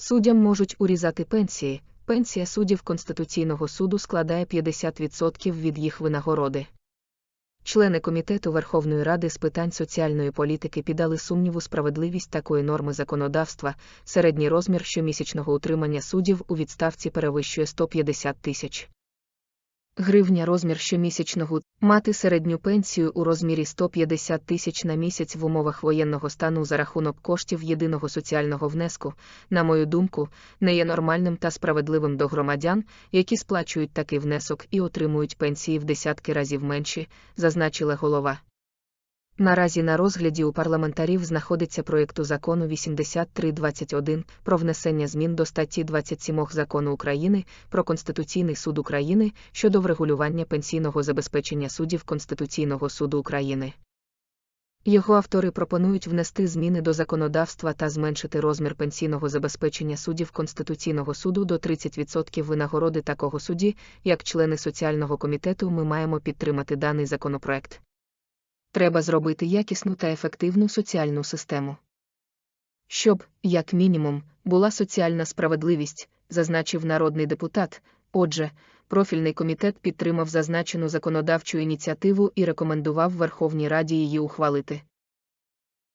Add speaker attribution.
Speaker 1: Суддям можуть урізати пенсії. Пенсія суддів Конституційного суду складає 50% від їх винагороди. Члени Комітету Верховної Ради з питань соціальної політики піддали сумніву справедливість такої норми законодавства. Середній розмір щомісячного утримання суддів у відставці перевищує 150 тисяч гривня розмір щомісячного мати середню пенсію у розмірі 150 тисяч на місяць в умовах воєнного стану за рахунок коштів єдиного соціального внеску, на мою думку, не є нормальним та справедливим до громадян, які сплачують такий внесок і отримують пенсії в десятки разів менші, зазначила голова. Наразі на розгляді у парламентарів знаходиться проєкту закону 8321 про внесення змін до статті 27 закону України про Конституційний суд України щодо врегулювання пенсійного забезпечення суддів Конституційного суду України. Його автори пропонують внести зміни до законодавства та зменшити розмір пенсійного забезпечення суддів Конституційного суду до 30% винагороди такого судді, як члени соціального комітету ми маємо підтримати даний законопроект. Треба зробити якісну та ефективну соціальну систему. Щоб, як мінімум, була соціальна справедливість, зазначив народний депутат. Отже, профільний комітет підтримав зазначену законодавчу ініціативу і рекомендував Верховній Раді її ухвалити.